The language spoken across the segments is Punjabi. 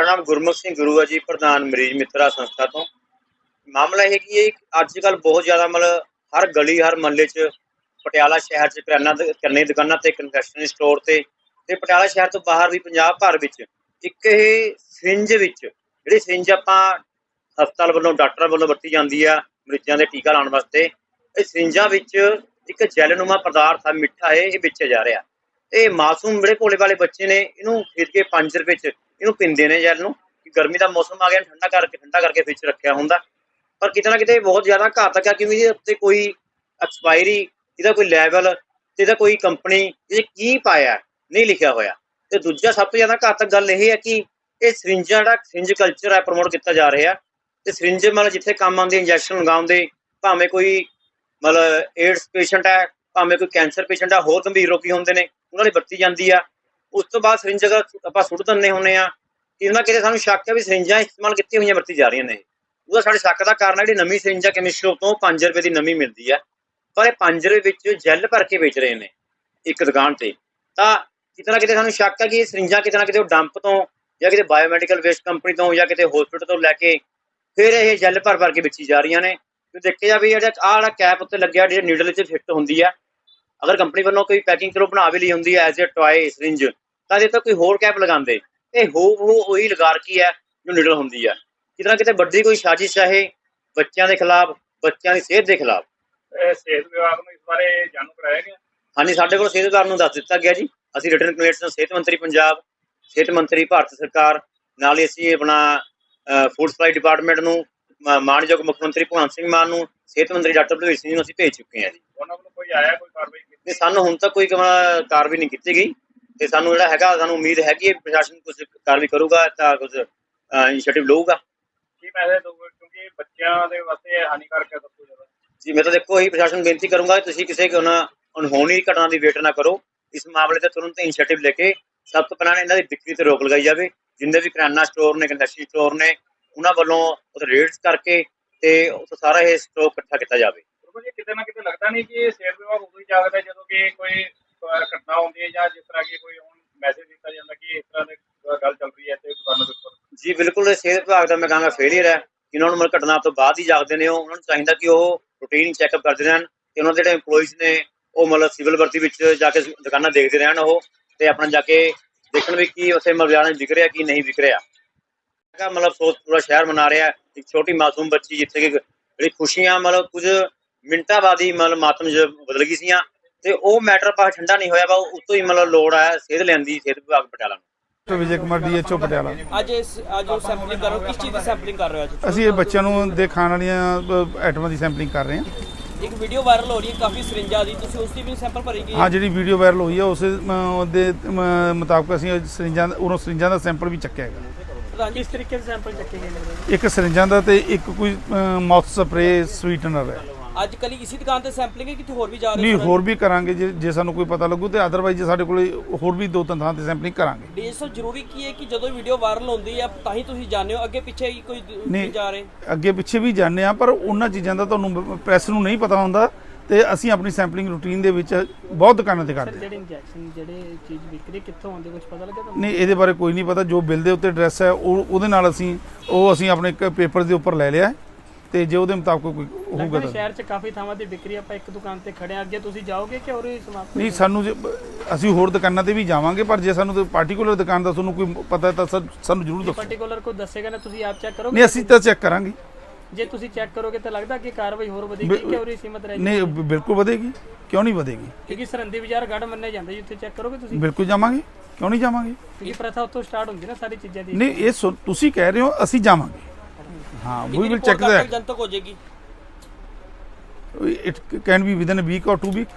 ਮੇਰਾ ਨਾਮ ਗੁਰਮੁਖ ਸਿੰਘ ਗੁਰੂ ਹੈ ਜੀ, ਪ੍ਰਧਾਨ ਮਰੀਜ਼ ਮਿੱਤਰਾ ਸੰਸਥਾ ਤੋਂ। ਮਾਮਲਾ ਇਹ ਕਿ ਅੱਜ ਕੱਲ ਬਹੁਤ ਜ਼ਿਆਦਾ ਮਤਲਬ ਹਰ ਗਲੀ, ਹਰ ਮਹੱਲੇ 'ਚ ਪਟਿਆਲਾ ਸ਼ਹਿਰ 'ਚ ਕਰਿਆਨਾ ਦ- ਦੁਕਾਨਾਂ ਤੇ ਕਨਫੈਕਸ਼ਨਰੀ ਸਟੋਰ ਤੇ ਤੇ ਪਟਿਆਲਾ ਸ਼ਹਿਰ ਤੋਂ ਬਾਹਰ ਵੀ ਪੰਜਾਬ ਭਰ ਵਿੱਚ ਇੱਕ ਇਹ ਸਿੰਜ ਵਿੱਚ, ਜਿਹੜੀ ਸਿੰਜ ਆਪਾਂ ਹਸਪਤਾਲ ਵੱਲੋਂ, ਡਾਕਟਰਾਂ ਵੱਲੋਂ ਵਰਤੀ ਜਾਂਦੀ ਆ, ਮਰੀਜ਼ਾਂ ਦੇ ਟੀਕਾ ਲਾਉਣ ਵਾਸਤੇ, ਇਹ ਸਿੰਜਾਂ ਵਿੱਚ ਇੱਕ ਜੈਲਨੁਮਾ ਪਦਾਰਥ ਆ, ਮਿੱਠਾ ਹੈ ਇਹ ਵੇਚਿਆ ਜਾ ਰਿਹਾ। ਇਹ ਮਾਸੂਮ ਜਿਹੜੇ ਭੋਲੇ ਵਾਲੇ ਬੱਚੇ ਨੇ, ਇਹਨੂੰ ਖਰੀਦ ਕੇ 5 ਰੁਪਏ ਚ ਇਹਨੂੰ ਪੀਂਦੇ ਨੇ ਜੈਲ ਨੂੰ। ਕਿ ਗਰਮੀ ਦਾ ਮੌਸਮ ਆ ਗਿਆ ਠੰਡਾ ਕਰਕੇ ਠੰਡਾ ਕਰਕੇ ਵਿੱਚ ਰੱਖਿਆ ਹੁੰਦਾ। ਪਰ ਕਿਤੇ ਨਾ ਕਿਤੇ ਬਹੁਤ ਜ਼ਿਆਦਾ ਘਾਤਕ ਆ, ਕਿਉਂਕਿ ਇਹਦੇ ਉੱਤੇ ਕੋਈ ਐਕਸਪਾਇਰੀ ਇਹਦਾ ਕੋਈ ਲੈਵਲ ਤੇ ਇਹਦਾ ਕੋਈ ਕੰਪਨੀ ਇਹ ਕੀ ਪਾਇਆ, ਨਹੀਂ ਲਿਖਿਆ ਹੋਇਆ। ਤੇ ਦੂਜਾ ਸਭ ਤੋਂ ਜ਼ਿਆਦਾ ਘਾਤਕ ਗੱਲ ਇਹ ਹੈ ਕਿ ਇਹ ਸਰਿੰਜਾਂ ਜਿਹੜਾ ਸਰਿੰਜ ਕਲਚਰ ਹੈ ਪ੍ਰਮੋਟ ਕੀਤਾ ਜਾ ਰਿਹਾ। ਤੇ ਸਿਰਿੰਜ ਮਤਲਬ ਜਿੱਥੇ ਕੰਮ ਆਉਂਦੇ ਇੰਜੈਕਸ਼ਨ ਲਗਾਉਂਦੇ, ਭਾਵੇਂ ਕੋਈ ਮਤਲਬ ਏਡਸ ਪੇਸ਼ੈਂਟ ਹੈ ਭਾਵੇਂ ਕੋਈ ਕੈਂਸਰ ਪੇਸ਼ੈਂਟ ਹੈ ਹੋਰ ਗੰਭੀਰ ਰੋਗੀ ਹੁੰਦੇ ਨੇ। ਉਹਨਾਂ ਲਈ ਵਰਤੀ ਜਾਂਦੀ ਆ। ਉਸ ਤੋਂ ਬਾਅਦ ਸਰਿੰਜ ਅਗਰ ਆਪਾਂ ਸੁੱਟ ਦਿੰਦੇ ਹੁੰਨੇ ਆ ਕਿਤੇ ਕਿਤੇ ਸਾਨੂੰ ਸ਼ੱਕ ਹੈ ਵੀ ਸਰਿੰਜਾਂ ਇਸਤੇਮਾਲ ਕੀਤੀਆਂ ਹੋਈਆਂ ਵਰਤੀ ਜਾ ਰਹੀਆਂ ਨੇ। ਉਹਦਾ ਸਾਡੇ ਸ਼ੱਕ ਦਾ ਕਾਰਨ ਹੈ ਜਿਹੜੀ ਨਵੀਂ ਸਰਿੰਜ ਕੈਮਿਸਟ ਸ਼ੋਪ ਤੋਂ 5 ਰੁਪਏ ਦੀ ਨਵੀਂ ਮਿਲਦੀ ਆ। ਪਰ ਇਹ 5 ਰੁਪਏ ਵਿੱਚ ਜੈਲ ਭਰ ਕੇ ਵੇਚ ਰਹੇ ਨੇ ਇੱਕ ਦੁਕਾਨ ਤੇ। ਤਾਂ ਕਿਤੇ ਨਾ ਕਿਤੇ ਸਾਨੂੰ ਸ਼ੱਕ ਹੈ ਕਿ ਇਹ ਸਰਿੰਜਾਂ ਕਿਤੇ ਨਾ ਕਿਤੇ ਉਹ ਡੰਪ ਤੋਂ ਜਾਂ ਕਿਤੇ ਬਾਇਓਮੈਡੀਕਲ ਵੇਸਟ ਕੰਪਨੀ ਤੋਂ ਜਾਂ ਕਿਤੇ ਹਸਪੀਟਲ ਤੋਂ ਲੈ ਕੇ ਫਿਰ ਇਹ ਜੈਲ ਭਰ ਭਰ ਕੇ ਵੇਚੀ ਜਾ ਰਹੀਆਂ ਨੇ। ਤੇ ਦੇਖਿਆ ਜਾਵੇ ਜਿਹੜਾ ਆਹ ਵਾਲਾ ਕੈਪ ਉੱਤੇ ਲੱਗਿਆ, ਜਿਹੜਾ ਨੀਡਲ ਵਿੱਚ ਫਿੱਟ ਹੁੰਦੀ ਆ ਅਗਰ ਕੰਪਨੀ ਵੱਲੋਂ ਕੋਈ ਪੈਕਿੰਗ ਕਰੋ ਬਣਾ ਵੀ ਲਈ ਹੁੰਦੀ ਹੈ ਐਜ਼ ਅ ਟੌਏ ਸਰਿੰਜ ਤਾਂ ਇਹਦੇ ਤੇ ਕੋਈ ਹੋਰ ਕੈਪ ਲਗਾਉਂਦੇ। ਇਹ ਹੋ ਹੋ ਉਹੀ ਲਗਾ ਰਖੀ ਹੈ ਜੋ ਨੀਡਲ ਹੁੰਦੀ ਆ ਕਿਤੇ ਨਾ ਕਿਤੇ ਵੱਡੀ ਕੋਈ ਸਾਜ਼ਿਸ਼ ਹੈ ਇਹ ਬੱਚਿਆਂ ਦੇ ਖਿਲਾਫ ਬੱਚਿਆਂ ਦੀ ਸਿਹਤ ਦੇ ਖਿਲਾਫ? ਇਹ ਸਿਹਤ ਵਿਭਾਗ ਨੂੰ ਇਸ ਬਾਰੇ ਜਾਣੂ ਕਰਾਇਆ ਗਿਆ। ਹਾਂਜੀ ਸਾਡੇ ਕੋਲ ਸਿਹਤ ਵਿਭਾਗ ਨੂੰ ਦੱਸ ਦਿੱਤਾ ਗਿਆ ਜੀ। ਅਸੀਂ ਰਿਟਰਨ ਕਲੇਟਸ ਸਿਹਤ ਮੰਤਰੀ ਪੰਜਾਬ ਸਿਹਤ ਮੰਤਰੀ ਭਾਰਤ ਸਰਕਾਰ ਨਾਲ ਹੀ ਅਸੀਂ ਆਪਣਾ ਫੂਡ ਸਪਲਾਈ ਡਿਪਾਰਟਮੈਂਟ ਨੂੰ ਮ- ਮਾਣਯੋਗ ਮੁੱਖ ਮੰਤਰੀ ਭਗਵੰਤ ਸਿੰਘ ਮਾਨ ਨੂੰ ਸਿਹਤ ਮੰਤਰੀ ਡਾਕਟਰ ਬਲਵੀਰ ਸਿੰਘ ਨੂੰ ਅਸੀਂ ਭੇਜ ਚੁੱਕੇ ਹਾਂ ਜੀ। ਉਹਨਾਂ ਵੱਲੋਂ ਕੋਈ ਆਇਆ ਕੋਈ ਕਾਰਵਾਈ ਕੀਤੀ? ਤੇ ਸਾਨੂੰ ਹੁਣ ਤੱਕ ਕੋਈ ਕਾਰਵਾਈ ਨਹੀਂ ਕੀਤੀ ਗਈ। ਤੇ ਸਾਨੂੰ ਜਿਹੜਾ ਹੈਗਾ ਸਾਨੂੰ ਉਮੀਦ ਹੈਗੀ ਹੈ ਪ੍ਰਸ਼ਾਸਨ ਕੁਝ ਕਾਰਵਾਈ ਕਰੂਗਾ ਤਾਂ ਕੁਝ ਇਨੀਸ਼ੀਏਟਿਵ ਲਊਗਾ। ਕੀ ਮੈਸੇਜ ਦੋਗੇ ਕਿਉਂਕਿ ਬੱਚਿਆਂ ਦੇ ਵਾਸਤੇ ਇਹ ਹਾਨੀਕਾਰਕ ਹੈ ਸਭ ਤੋਂ ਜ਼ਿਆਦਾ। ਜੀ ਮੈਂ ਤਾਂ ਦੇਖੋ ਇਹੀ ਪ੍ਰਸ਼ਾਸਨ ਬੇਨਤੀ ਕਰੂੰਗਾ ਕਿ ਤੁਸੀਂ ਕਿਸੇ ਉਹਨਾਂ ਅਣਹੋਣੀ ਘਟਨਾ ਦੀ ਵੇਟ ਨਾ ਕਰੋ। ਇਸ ਮਾਮਲੇ ਤੇ ਤੁਰੰਤ ਇਨੀਸ਼ੀਏਟਿਵ ਲੈ ਕੇ ਸਭ ਤੋਂ ਪਹਿਲਾਂ ਇਹਨਾਂ ਦੀ ਵਿਕਰੀ ਤੇ ਰੋਕ ਲਗਾਈ ਜਾਵੇ। ਜਿੰਨੇ ਵੀ ਕਰਿਆਨਾ ਸਟੋਰ ਨੇ ਕੰਡਕਸ਼ਨ ਸਟੋਰ ਨੇ ਉਹਨਾਂ ਵੱਲੋਂ ਉਹ ਰੇਡਸ ਕਰਕੇ ਤੇ ਉਹ ਸਾਰਾ ਇਹ ਸਟਾਕ ਇਕੱਠਾ ਕੀਤਾ ਜਾਵੇ। ਜੀ ਕਿਤੇ ਨਾ ਕਿਤੇ ਲੱਗਦਾ ਨਹੀਂ ਕਿ ਇਹ ਸਿਹਤ ਵਿਭਾਗ ਉਦੋਂ ਹੀ ਜਾਗਦਾ ਹੈ ਜਦੋਂ ਕਿ ਕੋਈ ਅਹ, ਘਟਨਾ ਹੁੰਦੀ ਹੈ ਜਾਂ ਜਿਸ ਤਰ੍ਹਾਂ ਕਿ ਕੋਈ ਹੁਣ ਮੈਸੇਜ ਦਿੱਤਾ ਜਾਂਦਾ ਕਿ ਇਸ ਤਰ੍ਹਾਂ ਦੀ ਅਹ, ਗੱਲ ਚੱਲ ਰਹੀ ਹੈ ਤੇ ਦੁਕਾਨਾਂ ਦੇ ਉੱਪਰ। ਜੀ ਬਿਲਕੁਲ ਇਹ ਸਿਹਤ ਵਿਭਾਗ ਦਾ ਮੈਂ ਕਹਾਂਗਾ ਫੇਲਿਅਰ ਹੈ। ਇਹਨਾਂ ਨੂੰ ਮਤਲਬ ਘਟਨਾ ਤੋਂ ਬਾਅਦ ਹੀ ਜਾਗਦੇ ਨੇ ਉਹ ਉਹਨਾਂ ਨੂੰ ਚਾਹੀਦਾ ਕਿ ਉਹ ਰੂਟੀਨ ਚੈੱਕਅਪ ਕਰਦੇ ਰਹਿਣ ਤੇ ਉਹਨਾਂ ਦੇ ਜਿਹੜੇ EMPLOYEES ਨੇ ਉਹ ਮਤਲਬ ਸਿਵਲ ਵਰਦੀ ਵਿੱਚ ਜਾ ਕੇ ਦੁਕਾਨਾਂ ਦੇਖਦੇ ਰਹਿਣ ਉਹ ਤੇ ਆਪਣਾ ਜਾ ਕੇ ਦੇਖਣ ਵੀ ਕੀ ਉੱਥੇ ਮਲਬਿਆਣਾ ਵਿਕ ਰਿਹਾ ਕੀ ਨਹੀਂ ਵਿਕ ਰਿਹਾ। ਹੈਗਾ ਮਤਲਬ ਸੋਚ ਪੂਰਾ ਸ਼ਹਿਰ ਮਨਾ ਰਿਹਾ ਹੈ। ਇੱਕ ਛੋਟੀ ਮਾਸੂਮ ਬੱਚੀ ਜਿੱਥੇ ਕਿ ਜਿਹੜੀ ਖੁਸ਼ੀਆਂ ਮਤਲਬ ਕੁਝ ਮਿੰਟਾਂ ਬਾਅਦ ਹੀ ਮਤਲਬ ਮਾਤਮ ਜ ਬਦਲ ਗਈ ਸੀਆਂ। ਤੇ ਉਹ ਮੈਟਰ ਪਾ ਠੰਡਾ ਨਹੀਂ ਹੋਇਆ ਵਾ ਉਤੋਂ ਹੀ ਮਤਲਬ ਲੋੜ ਹੈ ਸਿਹਤ ਲੈਣ ਦੀ ਸਿਹਤ ਵਿਭਾਗ ਪਟਿਆਲਾ ਨੂੰ। Doctor Vijay Kumar D H O Patiala. ਅੱਜ ਇਸ ਅੱਜ ਉਹ ਸੈਂਪਲਿੰਗ ਕਰ ਰਹੇ ਹੋ? ਕਿਸ ਚੀਜ਼ ਦੀ ਸੈਂਪਲਿੰਗ ਕਰ ਰਹੇ ਹੋ ਅੱਜ? ਅਸੀਂ ਇਹ ਬੱਚਿਆਂ ਨੂੰ ਦੇ ਖਾਣ ਵਾਲੀਆਂ ਅ, ਆਈਟਮਾਂ ਦੀ ਸੈਂਪਲਿੰਗ ਕਰ ਰਹੇ ਹਾਂ। ਇੱਕ ਵੀਡੀਓ ਵਾਇਰਲ ਹੋ ਰਹੀ ਹੈ ਕਾਫੀ ਸਰਿੰਜਾਂ ਦੀ। ਤੁਸੀਂ ਉਸ ਦੀ ਵੀ ਸੈਂਪਲ ਭਰੀ ਗਈ ਹਾਂ ਜਿਹੜੀ ਵੀਡੀਓ ਵਾਇਰਲ ਹੋਈ ਹੈ ਉਸ ਦੇ ਮੁਤਾਬਕ ਅਸੀਂ ਉਹ ਸਰਿੰਜਾਂ ਉਰੋਂ ਸਰਿੰਜਾਂ ਦਾ ਸੈਂਪਲ ਵੀ ਚੱਕਿਆ ਹੈਗਾ। ਪ੍ਰਧਾਨ ਜੀ ਇਸ ਤਰੀਕੇ ਦੇ ਸੈਂਪਲ ਚੱਕੇ ਗਏ ਨੇ? ਇੱਕ ਸਰਿੰਜਾਂ ਦਾ ਤੇ ਇੱਕ ਕੋਈ ਮਾਊਥ ਸਪਰੇ ਸਵੀਟਨਰ ਹੈ। ਅੱਜ ਕੱਲ ਇਸੇ ਦੁਕਾਨ ਤੇ ਸੈਂਪਲਿੰਗ ਹੈ ਕਿਤੇ ਹੋਰ ਵੀ ਜਾ ਰਹੇ ਨਹੀਂ ਹੋਰ ਵੀ ਕਰਾਂਗੇ ਜੇ ਜੇ ਸਾਨੂੰ ਕੋਈ ਪਤਾ ਲੱਗੂ ਤੇ ਅਦਰਵਾਈਜ਼ ਸਾਡੇ ਕੋਲੇ ਹੋਰ ਵੀ ਦੋ ਤਿੰਨ ਥਾਂ ਤੇ ਸੈਂਪਲਿੰਗ ਕਰਾਂਗੇ। ਡੀਐਸਓ ਜ਼ਰੂਰੀ ਕੀ ਹੈ ਕਿ ਜਦੋਂ ਵੀਡੀਓ ਵਾਇਰਲ ਹੁੰਦੀ ਹੈ ਤਾਂ ਹੀ ਤੁਸੀਂ ਜਾਣਦੇ ਹੋ ਅੱਗੇ ਪਿੱਛੇ ਕੋਈ ਜਾ ਰਹੇ? ਅੱਗੇ ਪਿੱਛੇ ਵੀ ਜਾਂਦੇ ਆ ਪਰ ਉਹਨਾਂ ਚੀਜ਼ਾਂ ਦਾ ਤੁਹਾਨੂੰ ਪ੍ਰੈਸ ਨੂੰ ਨਹੀਂ ਪਤਾ ਹੁੰਦਾ। ਤੇ ਅਸੀਂ ਆਪਣੀ ਸੈਂਪਲਿੰਗ ਰੂਟੀਨ ਦੇ ਵਿੱਚ ਬਹੁਤ ਦੁਕਾਨਾਂ ਤੇ ਕਰਦੇ ਹਾਂ ਜਿਹੜੇ ਇੰਜੈਕਸ਼ਨ ਜਿਹੜੇ ਚੀਜ਼ ਵਿਕ ਰਹੀ ਕਿੱਥੋਂ ਆਉਂਦੇ ਕੁਝ ਪਤਾ ਲੱਗਿਆ ਤੁਹਾਨੂੰ? ਨਹੀਂ ਇਹਦੇ ਬਾਰੇ ਕੋਈ ਨਹੀਂ ਪਤਾ। ਜੋ ਬਿੱਲ ਦੇ ਉੱਤੇ ਐਡਰੈਸ ਹੈ ਉਹ ਉਹਦੇ ਨਾਲ ਅਸੀਂ ਉਹ ਅਸੀਂ ਆਪਣੇ ਇੱਕ ਪੇਪਰ ਦੇ ਉੱਪਰ ਲੈ ਲਿਆ ਹੈ ਤੇ ਜੇ ਉਹਦੇ ਮੁਤਾਬਕ ਕੋਈ ਹੋਊਗਾ ਤਾਂ। ਸ਼ਹਿਰ 'ਚ ਕਾਫੀ ਥਾਵਾਂ ਤੇ ਵਿਕਰੀ ਆਪਾਂ ਇੱਕ ਦੁਕਾਨ ਤੇ ਖੜੇ ਹਾਂ। ਅੱਗੇ ਤੁਸੀਂ ਜਾਓਗੇ ਕਿ ਹੋਰ ਹੀ ਸਮਾਪਤ ਨਹੀਂ ਸਾਨੂੰ ਅਸੀਂ ਹੋਰ ਦੁਕਾਨਾਂ ਤੇ ਵੀ ਜਾਵਾਂਗੇ ਪਰ ਜੇ ਸਾਨੂੰ ਪਾਰਟਿਕੂਲਰ ਦੁਕਾਨ ਦਾ ਤੁਹਾਨੂੰ ਕੋਈ ਪਤਾ ਤਾਂ ਸਾਨੂੰ ਜ਼ਰੂਰ ਦੱਸੋ। ਪਾਰਟਿਕੂਲਰ ਕੋਈ ਦੱਸੇਗਾ ਨਾ ਤੁਸੀਂ ਆਪ ਚੈੱਕ ਕਰੋਗੇ? ਨਹੀਂ ਅਸੀਂ ਤਾਂ ਚੈੱਕ ਕਰਾਂਗੇ। ਜੇ ਤੁਸੀਂ ਚੈੱਕ ਕਰੋਗੇ ਤਾਂ ਲੱਗਦਾ ਕਿ ਕਾਰਵਾਈ ਹੋਰ ਵਧੇਗੀ ਕਿ ਹੀ ਸੀਮਤ ਰਹੇਗੀ? ਨਹੀਂ ਬਿਲਕੁਲ ਵਧੇਗੀ। ਕਿਉਂ ਨਹੀਂ ਵਧੇਗੀ? ਕਿਉਂਕਿ ਸਰੰਦੀ ਬਾਜ਼ਾਰ ਗੜ ਮੰਨੇ ਜਾਂਦੇ ਜੀ ਉੱਥੇ ਚੈੱਕ ਕਰੋਗੇ ਤੁਸੀਂ? ਬਿਲਕੁਲ ਜਾਵਾਂਗੇ। ਕਿਉਂ ਨਹੀਂ ਜਾਵਾਂਗੇ? ਕਿਉਂਕਿ ਪ੍ਰਥਾ ਉੱਥੋਂ ਸਟਾਰਟ ਹੁੰਦੀ ਨਾ ਸਾਰੀ ਚੀਜ਼ਾਂ ਦੀ। ਨਹੀਂ ਇਹ ਤੁਸੀਂ ਕਹਿ ਰਹੇ ਹੋ ਅਸੀਂ ਜਾਵਾਂਗੇ। ਹਾਂ ਵੀ ਵਿਲ ਚੈੱਕ ਦੈਟ ਜਨਤਕ ਹੋ ਜਾਏਗੀ? It can be within a week or 2 week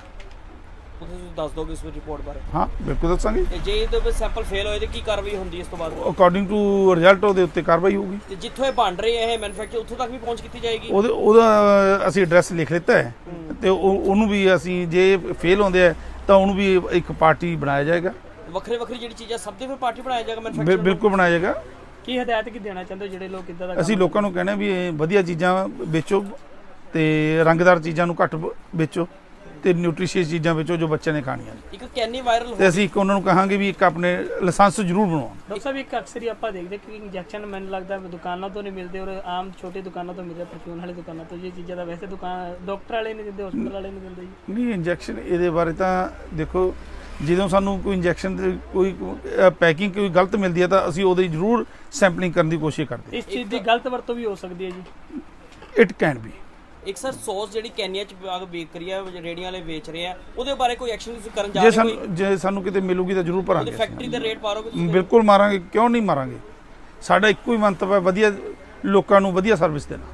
ਉਹ ਤੁਸੀਂ ਦੱਸ ਦੋਗੇ ਇਸ ਰਿਪੋਰਟ ਬਾਰੇ। ਹਾਂ ਬਿਲਕੁਲ ਦੱਸਾਂਗੇ। ਤੇ ਜੇ ਇਹਦੇ ਵਿੱਚ ਸੈਂਪਲ ਫੇਲ ਹੋਏ ਤੇ ਕੀ ਕਾਰਵਾਈ ਹੁੰਦੀ ਹੈ ਇਸ ਤੋਂ ਬਾਅਦ? ਅਕੋਰਡਿੰਗ ਟੂ ਰਿਜ਼ਲਟ ਉਹਦੇ ਉੱਤੇ ਕਾਰਵਾਈ ਹੋਊਗੀ। ਤੇ ਜਿੱਥੋਂ ਇਹ ਬਣ ਰਹੇ ਹੈ ਇਹ ਮੈਨੂਫੈਕਚਰ ਉੱਥੋਂ ਤੱਕ ਵੀ ਪਹੁੰਚ ਕੀਤੀ ਜਾਏਗੀ? ਉਹਦੇ ਉਹਦਾ ਅਸੀਂ ਐਡਰੈਸ ਲਿਖ ਲਿੱਤਾ ਹੈ। ਤੇ ਉਹ ਉਹਨੂੰ ਵੀ ਅਸੀਂ ਜੇ ਫੇਲ ਹੁੰਦੇ ਆ ਤਾਂ ਉਹਨੂੰ ਵੀ ਇੱਕ ਪਾਰਟੀ ਬਣਾਇਆ ਜਾਏਗਾ। ਵੱਖਰੇ ਵੱਖਰੀ ਜਿਹੜੀ ਚੀਜ਼ਾਂ ਸਭ ਦੇ ਫਿਰ ਪਾਰਟੀ ਬਣਾਇਆ ਜਾਏਗਾ ਬਿਲ- ਮੈਨੂਫੈਕਚਰ ਬਿਲਕੁਲ ਬਣਾਇਆ ਜਾਏਗਾ। ਕੀ ਹਦਾਇਤ ਕੀ ਦੇਣਾ ਚਾਹੁੰਦੇ ਹੋ ਜਿਹੜੇ ਲੋਕ ਇਦਾਂ ਦਾ ਅਸੀਂ ਲੋਕਾਂ ਨੂੰ ਕਹਿੰਦੇ ਵੀ ਇਹ ਵਧੀਆ ਚੀਜ਼ਾਂ ਵੇਚੋ ਤੇ ਰੰਗਦਾਰ ਚੀਜ਼ਾਂ ਨੂੰ ਘੱਟ ਵੇਚੋ। ਤੇ ਨਿਊਟ੍ਰੀਸ਼ੀਅਸ ਚੀਜ਼ਾਂ ਵਿੱਚੋਂ ਜੋ ਬੱਚਿਆਂ ਨੇ ਖਾਣੀਆਂ ਨੇ। ਇੱਕ ਕੈਨੀ ਵਾਇਰਲ ਤੇ ਅਸੀਂ ਇੱਕ ਉਹਨਾਂ ਨੂੰ ਕਹਾਂਗੇ ਵੀ ਇੱਕ ਆਪਣੇ ਲਾਇਸੈਂਸ ਜ਼ਰੂਰ ਬਣਵਾਉਣ ਡਾਕਟਰ ਸਾਹਿਬ ਇੱਕ ਅਕਸਰ ਹੀ ਆਪਾਂ ਦੇਖਦੇ ਕਿ ਇੰਜੈਕਸ਼ਨ ਮੈਨੂੰ ਲੱਗਦਾ ਦੁਕਾਨਾਂ ਤੋਂ ਨਹੀਂ ਮਿਲਦੇ ਔਰ ਆਮ ਛੋਟੀ ਦੁਕਾਨਾਂ ਤੋਂ ਮਿਲਦੇ ਪਰਫਿਊਮ ਵਾਲੀ ਦੁਕਾਨਾਂ ਤੋਂ। ਇਹ ਚੀਜ਼ਾਂ ਦਾ ਵੈਸੇ ਦੁਕਾਨ ਡਾਕਟਰ ਵਾਲੇ ਨਹੀਂ ਦਿੰਦੇ ਹਸਪਤਾਲ ਵਾਲੇ ਨਹੀਂ ਦਿੰਦੇ ਜੀ। ਨਹੀਂ ਇੰਜੈਕਸ਼ਨ ਇਹਦੇ ਬਾਰੇ ਤਾਂ ਦੇਖੋ ਜਦੋਂ ਸਾਨੂੰ ਕੋਈ ਇੰਜੈਕਸ਼ਨ ਦੀ ਕੋਈ ਪੈਕਿੰਗ ਕੋਈ ਗਲਤ ਮਿਲਦੀ ਹੈ ਤਾਂ ਅਸੀਂ ਉਹਦੀ ਜ਼ਰੂਰ ਸੈਂਪਲਿੰਗ ਕਰਨ ਦੀ ਕੋਸ਼ਿਸ਼ ਕਰਦੇ ਇਸ ਚੀਜ਼ ਦੀ ਗਲਤ ਵਰਤੋਂ ਵੀ ਹੋ ਸਕਦੀ ਹੈ ਜੀ। ਹਾਂ ਇਟ ਕੈਨ ਬੀ ਇੱਕ ਸਰ ਸੌਸ ਜਿਹੜੀ ਕੈਨੀਆ ਚ ਆ ਰਹੀ ਆ ਰੇੜੀਆਂ ਵਾਲੇ ਵੇਚ ਰਹੇ ਆ ਉਹਦੇ ਬਾਰੇ ਕੋਈ ਐਕਸ਼ਨ ਤੁਸੀਂ ਕਰਨ ਜਾ ਜੇ ਰਹੇ ਹੋ ਕੋਈ? ਸਾਨੂੰ ਜੇ ਸਾਨੂੰ ਕਿਤੇ ਮਿਲੂਗੀ ਤਾਂ ਜ਼ਰੂਰ ਉਹਦੀ ਭਰਾਂਗੇ ਫੈਕਟਰੀ ਦੇ ਰੇਟ ਮਾਰੋਗੇ ਅਸੀਂ। ਤੁਸੀਂ? ਬਿਲਕੁਲ ਮਾਰਾਂਗੇ ਕਿਉਂ ਨਹੀਂ ਮਾਰਾਂਗੇ? ਸਾਡਾ ਇੱਕੋ ਹੀ ਮੰਤਵ ਹੈ ਵਧੀਆ ਲੋਕਾਂ ਨੂੰ ਵਧੀਆ ਸਰਵਿਸ ਦੇਣਾ।